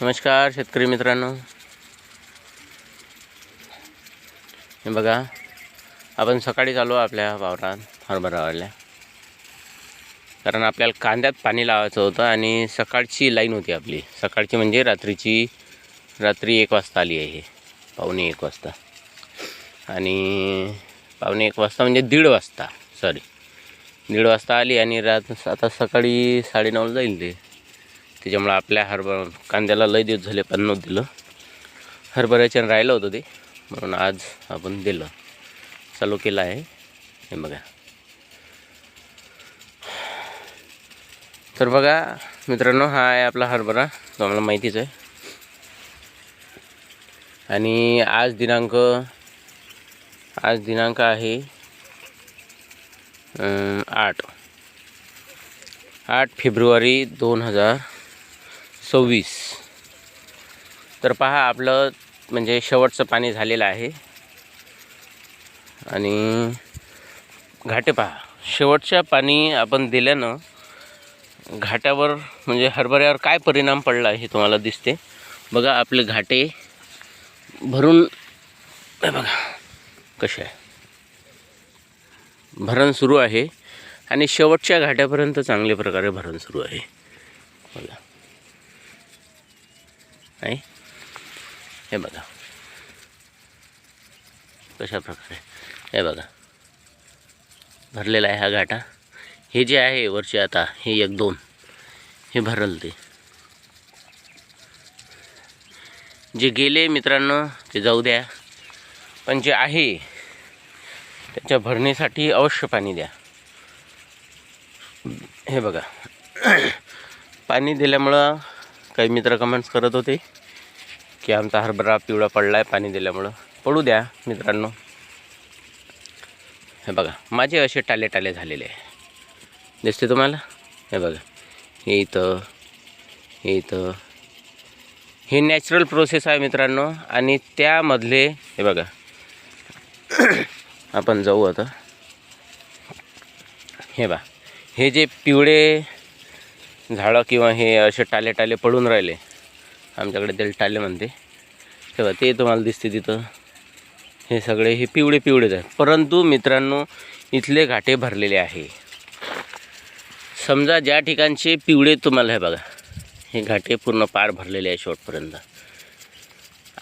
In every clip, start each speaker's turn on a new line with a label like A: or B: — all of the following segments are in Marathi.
A: नमस्कार शेतकरी मित्रांनो. हे बघा आपण सकाळी चालू आपल्या वावरात हरभरावाल्या कारण आपल्याला कांद्यात पाणी लावायचं होतं आणि सकाळची लाईन होती आपली. सकाळची म्हणजे रात्रीची रात्री एक वाजता आली आहे पावणे एक वाजता. आणि पावणे एक वाजता म्हणजे दीड वाजता सॉरी दीड वाजता आली आणि रात आता सकाळी साडेनऊला जाईल ते. त्याच्यामुळं आपल्या हरभरा कांद्याला लय दिवस झाले पण नव्हतं दिलं. हरभऱ्याच्या राहिलं होतं ते. म्हणून आज आपण दिलं. चालू केलं आहे. हे बघा. तर बघा मित्रांनो हा आहे आपला हरभरा. तुम्हाला माहितीच आहे. आणि आज दिनांक आज दिनांक आहे आठ. आठ फेब्रुवारी दोन हजार सव्वीस. तर पहा आपलं म्हणजे शेवटचं पाणी झालेलं आहे. आणि घाटे पहा. शेवटच्या पाणी आपण दिल्यानं घाट्यावर म्हणजे हरभऱ्यावर काय परिणाम पडला हे तुम्हाला दिसते. बघा आपले घाटे भरून बघा कसे आहे. भरण सुरू आहे आणि शेवटच्या घाट्यापर्यंत चांगल्या प्रकारे भरण सुरू आहे. बघा. नाही? हे बघा. कशा प्रकारे? हे बघा. भरलेला आहे हा घाटा. हे जे आहे वरचे आता हे एक दोन. हे भरल ते. जे गेले मित्रांनो ते जाऊ द्या. पण जे आहे त्याच्या भरणीसाठी अवश्य पाणी द्या. हे बघा. पाणी दिल्यामुळं काही मित्र कमेंट्स करत होते की आमचा हरभरा पिवळा पडला आहे पाणी दिल्यामुळं. पडू द्या मित्रांनो. हे बघा माझे असे टाले टाले झालेले आहे. दिसते तुम्हाला? हे बघा हे इथं हे इथं. हे नॅचरल प्रोसेस आहे मित्रांनो आणि त्यामधले हे बघा. आपण जाऊ आता. हे बा हे जे पिवळे झाडं किंवा हे असे टाले टाले पडून राहिले. आमच्याकडे त्याला टाले म्हणते. तेव्हा ते तुम्हाला दिसते तिथं. हे सगळे हे पिवळे पिवळेच आहे परंतु मित्रांनो इथले घाटे भरलेले आहे. समजा ज्या ठिकाणचे पिवळे तुम्हाला हे बघा हे घाटे पूर्ण पार भरलेले आहे शेवटपर्यंत.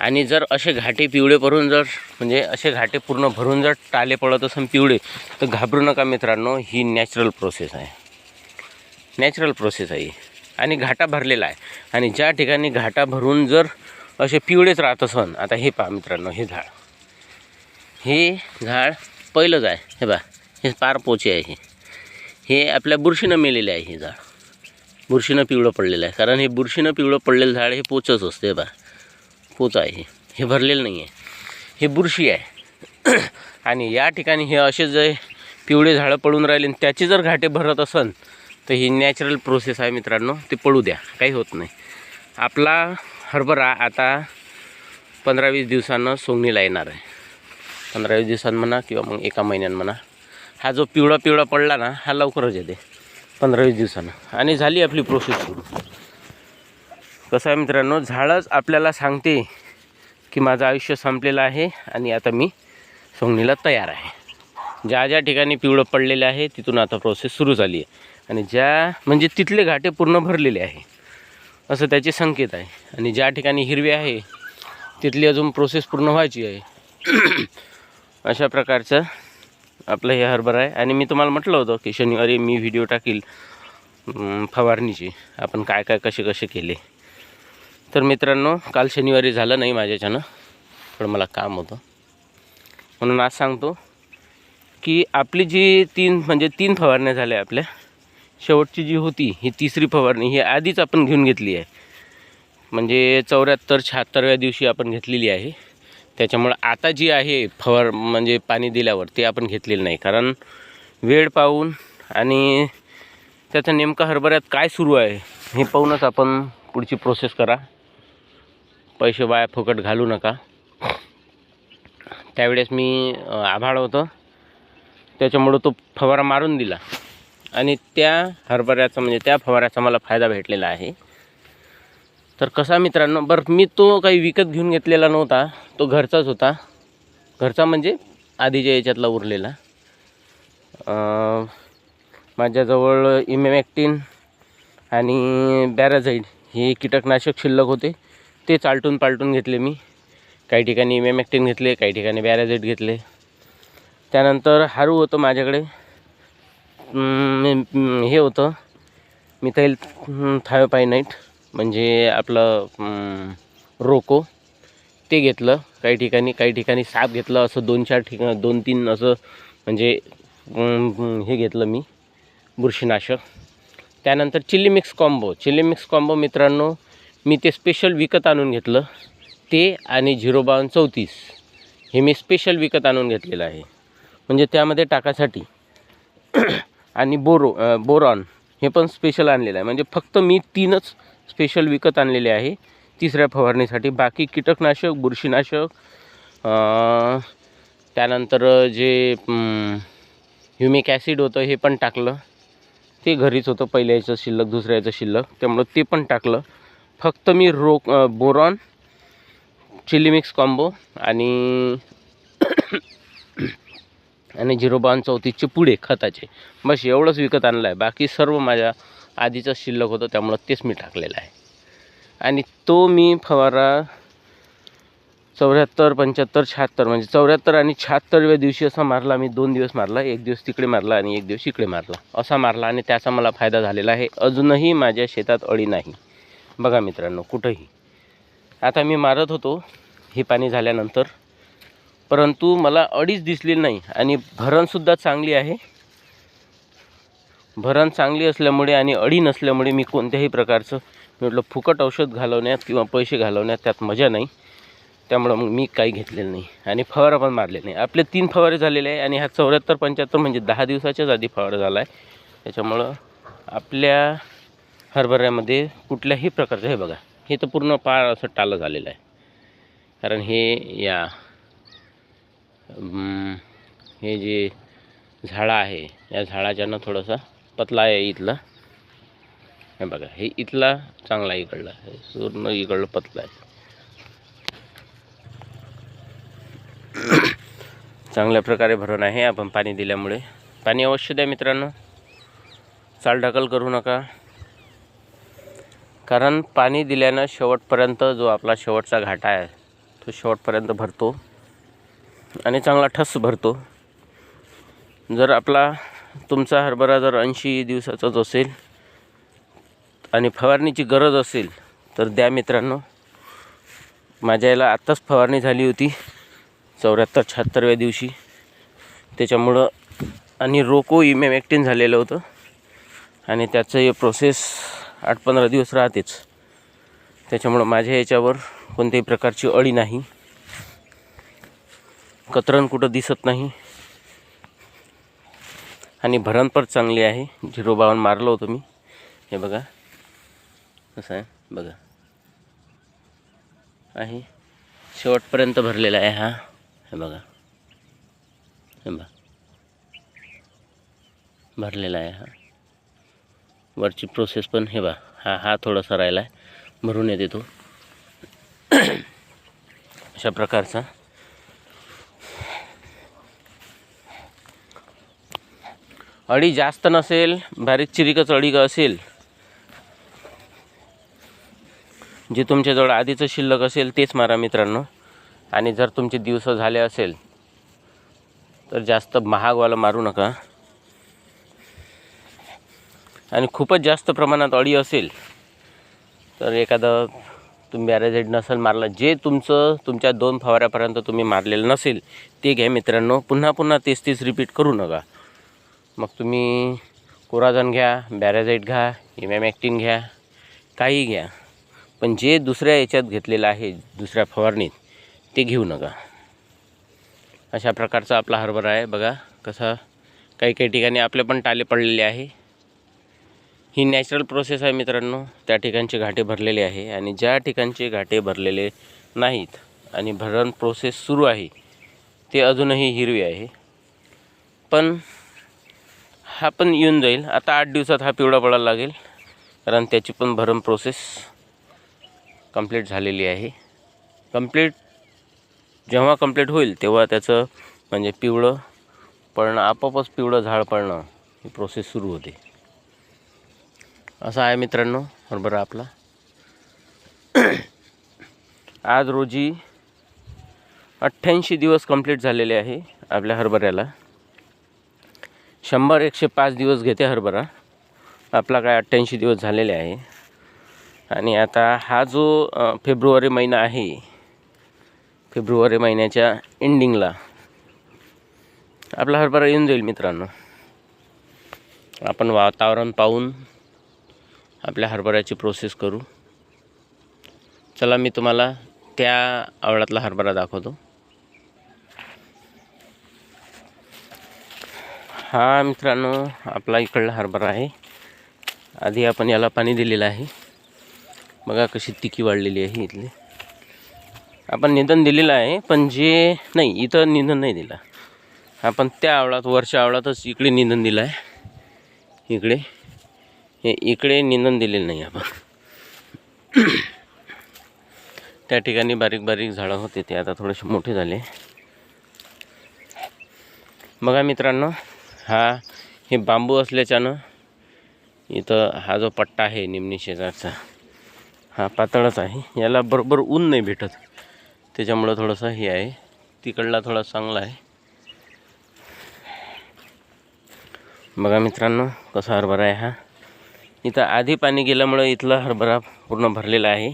A: आणि जर असे घाटे पिवळे भरून जर म्हणजे असे घाटे पूर्ण भरून जर टाले पडत असून पिवळे तर घाबरू नका मित्रांनो ही नॅचरल प्रोसेस आहे. नॅचरल प्रोसेस आहे. आणि घाटा भरलेला आहे. आणि ज्या ठिकाणी घाटा भरून जर असे पिवळेच राहत असन आता हे पहा मित्रांनो हे झाड. हे झाड पहिलंच आहे. हे बा हे पार पोचे आहे हे. हे आपल्या बुरशीनं मेलेले आहे हे झाड. बुरशीनं पिवळं पडलेलं आहे. कारण हे बुरशीनं पिवळं पडलेलं झाड हे पोचच असते. हे बा पोच आहे हे. हे भरलेलं नाही आहे. हे बुरशी आहे. आणि या ठिकाणी हे असे जे पिवळे झाडं पडून राहिले आणि त्याचे जर घाटे भरत असन तर ही नॅचरल प्रोसेस आहे मित्रांनो. ते पडू द्या. काही होत नाही. आपला हरभरा आता पंधरा वीस दिवसानं सोंगणीला येणार आहे. पंधरा वीस दिवसांत म्हणा किंवा मग एका महिन्यानं म्हणा. हा जो पिवळा पिवळा पडला ना हा लवकरच येते. पंधरा वीस दिवसानं. आणि झाली आपली प्रोसेस सुरू. कसं आहे मित्रांनो झाडच आपल्याला सांगते की माझं आयुष्य संपलेलं आहे आणि आता मी सोंगणीला तयार आहे. ज्या ज्या ठिकाणी पिवळं पडलेलं आहे तिथून आता प्रोसेस सुरू झाली आहे. आणि ज्या म्हणजे तिथले घाटे पूर्ण भरलेले आहे. असं त्याचे संकेत आहे. आणि ज्या ठिकाणी हिरवे आहे तिथली अजून प्रोसेस पूर्ण व्हायची आहे. अशा प्रकारचं आपलं हे हरभरा आहे. आणि मी तुम्हाला म्हटलं होतं की शनिवारी मी व्हिडिओ टाकील फवारणीची. आपण काय काय कसे कसे केले. तर मित्रांनो काल शनिवारी झालं नाही माझ्याच्यानं पण मला काम होतं. म्हणून आज सांगतो की आपली जी तीन म्हणजे तीन फवारण्या झाल्या आपल्या शेवटची जी होती ही तिसरी फवारणी ही आधीच आपण घेऊन घेतली आहे. म्हणजे चौऱ्याहत्तर शहात्तरव्या दिवशी आपण घेतलेली आहे. त्याच्यामुळं आता जी आहे फवार म्हणजे पाणी दिल्यावर ते आपण घेतलेलं नाही. कारण वेळ पाहून आणि त्याचं नेमकं हरभऱ्यात काय सुरू आहे हे पाहूनच आपण पुढची प्रोसेस करा. पैसे वाया फुकट घालू नका. त्यावेळेस मी आभाळ होतं. त्याच्यामुळं तो फवारा मारून दिला. आणि त्या हरभऱ्याचा म्हणजे त्या फवाऱ्याचा मला फायदा भेटलेला आहे. तर कसा मित्रांनो बरं मी तो काही विकत घेऊन घेतलेला नव्हता तो घरचाच होता. घरचा म्हणजे आधीच्या याच्यातला उरलेला. माझ्याजवळ इमेमॅक्टिन आणि बॅराझाईड हे कीटकनाशक शिल्लक होते. ते चालटून पालटून घेतले मी. काही ठिकाणी इमेमॅक्टिन घेतले काही ठिकाणी बॅराझाईड घेतले. त्यानंतर हारू होतं माझ्याकडे. हे होतं. मिथाईल थायोपायनाईट म्हणजे आपलं रोको. ते घेतलं काही ठिकाणी काही ठिकाणी साप घेतलं असं दोन चार ठिकाण दोन तीन असं म्हणजे हे घेतलं मी बुरशीनाशक. त्यानंतर chilli mix combo. Chilli mix combo मित्रांनो मी ते स्पेशल विकत आणून घेतलं. ते आणि झिरो बावन चौतीस हे मी स्पेशल विकत आणून घेतलेलं आहे. म्हणजे त्यामध्ये टाकासाठी आणि बोरो बोरॉन हे पण स्पेशल आणलेलं आहे. म्हणजे फक्त मी तीनच स्पेशल विकत आणलेले आहे तिसऱ्या फवारणीसाठी. बाकी कीटकनाशक बुरशीनाशक त्यानंतर जे ह्युमिक ॲसिड होतं हे पण टाकलं. ते घरीच होतं. पहिल्याचं शिल्लक दुसऱ्याचं शिल्लक. त्यामुळं ते पण टाकलं. फक्त मी रो बोरॉन चिली मिक्स कॉम्बो आणि आणि झिरो बावन चौतीसचे पुढे खताचे. बस एवढंच विकत आणलं आहे. बाकी सर्व माझ्या आधीचं शिल्लक होतं त्यामुळं तेच मी टाकलेलं आहे. आणि तो मी फवारा चौऱ्याहत्तर पंच्याहत्तर शहात्तर म्हणजे चौऱ्याहत्तर आणि शहात्तरव्या दिवशी असा मारला मी दोन दिवस मारला एक दिवस तिकडे मारला आणि एक दिवस इकडे मारला. असा मारला आणि त्याचा मला फायदा झालेला आहे. अजूनही माझ्या शेतात अळी नाही. बघा मित्रांनो कुठंही. आता मी मारत होतो हे पाणी झाल्यानंतर परंतु मला अडीच दिसली नाही आणि भरणसुद्धा चांगली आहे. भरण चांगली असल्यामुळे आणि अडी नसल्यामुळे मी कोणत्याही प्रकारचं म्हटलं फुकट औषध घालवण्यात किंवा पैसे घालवण्यात त्यात मजा नाही. त्यामुळं मग मी काही घेतलेलं नाही आणि फवारा पण मारले नाही. आपले तीन फवारे झालेले आहे आणि हा चौऱ्याहत्तर पंच्याहत्तर म्हणजे दहा दिवसाच्याच आधी फवारा झाला आहे त्याच्यामुळं आपल्या हरभऱ्यामध्ये कुठल्याही प्रकारचं हे बघा हे तर पूर्ण पार असं टालं झालेलं आहे. कारण हे या हे जे झाडं आहे या झाडाच्यानं थोडंसं पतला आहे इथला. हे बघा हे इथला चांगला इकडला. आहे पूर्ण इकडलं पतला आहे. चांगल्या प्रकारे भरून आहे आपण पाणी दिल्यामुळे. पाणी अवश्य द्या मित्रांनो. चालढकल करू नका. कारण पाणी दिल्यानं शेवटपर्यंत जो आपला शेवटचा घाटा आहे तो शेवटपर्यंत भरतो. आणि चांगला ठस भरतो. जर आपला तुमचा हरभरा जर ऐंशी दिवसाचाच असेल आणि फवारणीची गरज असेल तर द्या मित्रांनो. माझ्या याला आत्ताच फवारणी झाली होती चौऱ्याहत्तर शहात्तरव्या दिवशी. त्याच्यामुळं आणि रोको इमेमॅक्टिन झालेलं होतं. आणि त्याचं हे प्रोसेस आठ पंधरा दिवस राहतेच. त्याच्यामुळं माझ्या याच्यावर कोणत्याही प्रकारची अळी नाही. कतरण कुठं दिसत नाही. आणि भरण पण चांगली आहे. झिरो बावन मारलं होतं मी. हे बघा. कसं आहे. बघा. आहे. शेवटपर्यंत भरलेला आहे हा. हे बघा. हे बघा. भरलेला आहे हा. वरची प्रोसेस पण हे बा हा हा थोडासा राहिला आहे भरून येते तो. अशा प्रकारचा. अळी जास्त नसेल बारीक चिरिकच अडी असेल. जे तुमच्याजवळ आधीचं शिल्लक असेल तेच मारा मित्रांनो. आणि जर तुमचे दिवस झाले असेल तर जास्त महागवाला मारू नका. आणि खूपच जास्त प्रमाणात अळी असेल तर एखादं तुम्ही बॅरेझेड नसेल मारलं जे तुमचं तुमच्या दोन फवाऱ्यापर्यंत तुम्ही मारलेलं नसेल ते घ्या मित्रांनो. पुन्हा पुन्हा तेच तेच रिपीट करू नका. मग तुम्ही कोराजन घ्या बॅरेझाईट घ्या इमॅमॅक्टिन घ्या काही घ्या. पण जे दुसऱ्या याच्यात घेतलेलं आहे दुसऱ्या फवारणीत ते घेऊ नका. अशा प्रकारचा आपला हरभरा आहे. बघा कसा काही काही ठिकाणी आपले पण टाले पडलेले आहे. ही नॅचरल प्रोसेस आहे मित्रांनो. त्या ठिकाणचे घाटे भरलेले आहे आणि ज्या ठिकाणचे घाटे भरलेले नाहीत आणि भरण प्रोसेस सुरू आहे ते अजूनही हिरवी आहे. पण हा पण येऊन जाईल. आता आठ दिवसात हा पिवळा पडायला लागेल. कारण त्याची पण भरण प्रोसेस कंप्लीट झालेली आहे. कंप्लीट जेव्हा कंप्लीट होईल तेव्हा त्याचं म्हणजे पिवळं पडणं आपोआपच पिवळं झाड पडणं ही प्रोसेस सुरू होते. असं आहे मित्रांनो हरभरा आपला. आज रोजी अठ्ठ्याऐंशी दिवस कंप्लीट झालेले आहे आपल्या हरभऱ्याला. शंभर एकशे पाच दिवस घेते हरभरा. आपला काय अठ्ठ्याऐंशी दिवस झालेले आहे. आणि आता हा जो फेब्रुवारी महिना आहे फेब्रुवारी महिन्याच्या एंडिंगला आपला हरभरा येऊन जाईल मित्रांनो. आपण वातावरण पाहून आपल्या हरभऱ्याची प्रोसेस करू. चला मी तुम्हाला त्या आवळातला हरभरा दाखवतो. हा मित्रांनो आपला इकडला हरभरा आहे. आधी आपण याला पाणी दिलेलं आहे. बघा कशी तिकी वाढलेली आहे इथली. आपण निधन दिलेलं आहे पण जे नाही इथं निधन नाही दिलं. आपण त्या आवळात वरच्या आवळातच इकडे निधन दिलं आहे. इकडे. हे इकडे निंदन दिलेलं नाही आपण. त्या ठिकाणी बारीक बारीक झाडं होते ते आता थोडेसे मोठे झाले. बघा मित्रांनो हा हे बांबू असल्याच्यानं इथं हा जो पट्टा आहे निमणी शेजारचा हा पातळच आहे. याला बरोबर ऊन नाही भेटत. त्याच्यामुळं थोडंसं हे आहे. तिकडला थोडा चांगला आहे. बघा मित्रांनो कसा हरभरा आहे हा. इथं आधी पाणी गेल्यामुळं इथला हरभरा पूर्ण भरलेला आहे.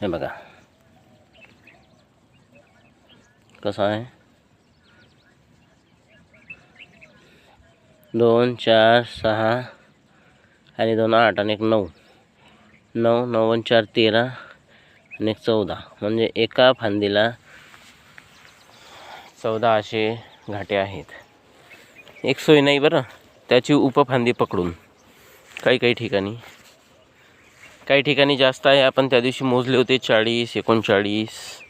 A: हे बघा. कसा आहे? दोन चार सहा आणि दोन आठ आणि एक नऊ. नऊ नऊ आणि चार तेरा आणि एक चौदा. म्हणजे एका फांदीला चौदा असे घाटे आहेत. एक सोय नाही बरं. त्याची उपफांदी पकडून. काही काही ठिकाणी. काही ठिकाणी जास्त आहे. आपण त्या दिवशी मोजले होते चाळीस एकोणचाळीस.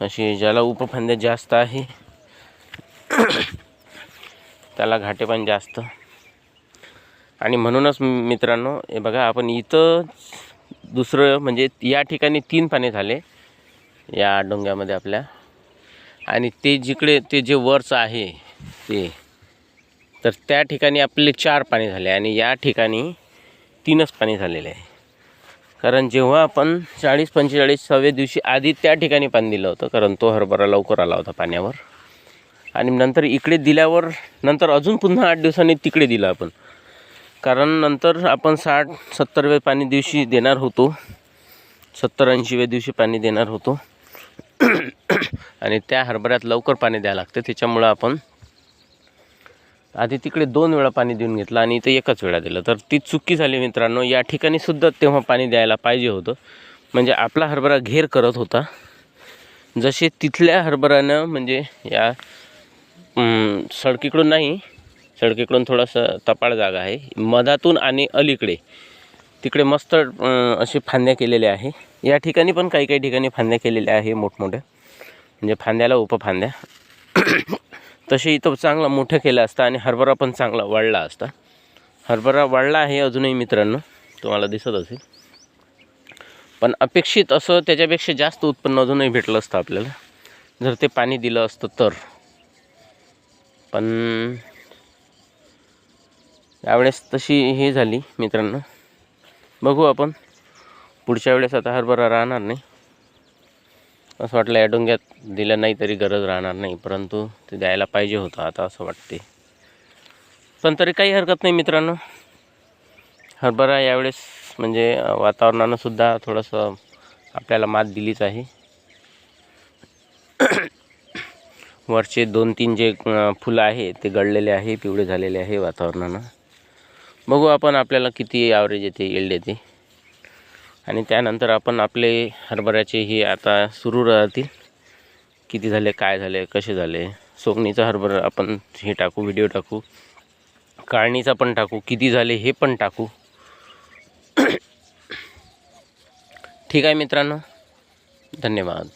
A: असे ज्याला उपफांद्या जास्त आहे. त्याला घाटे पण जास्त. आणि म्हणूनच मित्रांनो हे बघा आपण इथं दुसरं म्हणजे या ठिकाणी तीन पाने झाले. या डोंग्यामध्ये आपल्या. आणि ते जिकडे ते जे वरचं आहे ते. तर त्या ठिकाणी आपले चार पाणी झाले आणि या ठिकाणी तीनच पाणी झालेले आहे. कारण जेव्हा आपण चाळीस पंचेचाळीसाव्या दिवशी आधी त्या ठिकाणी पाणी दिलं होतं कारण तो हरभरा लवकर आला होता पाण्यावर. आणि नंतर इकडे दिल्यावर नंतर अजून पुन्हा आठ दिवसांनी तिकडे दिलं आपण. कारण नंतर आपण साठ सत्तरव्या पाणी दिवशी देणार होतो. सत्तर ऐंशीव्या दिवशी पाणी देणार होतो. आणि त्या हरभऱ्यात लवकर पाणी द्यावं लागतं. त्याच्यामुळं आपण आधी तिकडे दोन वेळा पाणी देऊन घेतलं आणि इथं एकच वेळा दिलं. तर ती चुकी झाली मित्रांनो. या ठिकाणी सुद्धा तेव्हा पाणी द्यायला पाहिजे होतं. म्हणजे आपला हरभरा घेर करत होता. जसे तिथल्या हरभऱ्यानं म्हणजे या सडकीकडून नाही सडकीकडून थोडासा तपाळ जागा आहे. मधातून आणि अलीकडे. तिकडे मस्त असे फांद्या केलेल्या आहे. या ठिकाणी पण काही काही ठिकाणी फांद्या केलेल्या आहे मोठमोठ्या. म्हणजे फांद्याला उपफांद्या. तसे इथं चांगला मोठं केलं असतं आणि हरभरा पण चांगला वाढला असता. हरभरा वाढला आहे अजूनही मित्रांनो. तुम्हाला दिसत असेल. पण अपेक्षित असं त्याच्यापेक्षा जास्त उत्पन्न अजूनही भेटलं असतं आपल्याला. जर ते पाणी दिलं असतं तर. पण यावेळेस तशी हे झाली मित्रांनो. बघू आपण. पुढच्या वेळेस आता हरभरा राहणार नाही. असं वाटलं या डोंग्यात दिलं नाही तरी गरज राहणार नाही परंतु ते द्यायला पाहिजे होतं आता असं वाटते. पण तरी काही हरकत नाही मित्रांनो. हरभरा यावेळेस म्हणजे वातावरणानं सुद्धा थोडंसं आपल्याला मात दिलीच आहे. वरचे दोन तीन जे फुलं आहे ते गळलेले आहे पिवळे झालेले आहे वातावरणानं. बघू आपण आपल्याला किती ॲव्हरेज येते येल्ड येते. आणि त्यानंतर आपण आपले हरभऱ्याचे हे आता सुरू राहतील. किती झाले काय झाले कसे झाले. सोगणीचा हरभरा आपण हे टाकू व्हिडिओ टाकू. काढणीचा पण टाकू किती झाले हे पण टाकू. ठीक आहे मित्रांनो. धन्यवाद.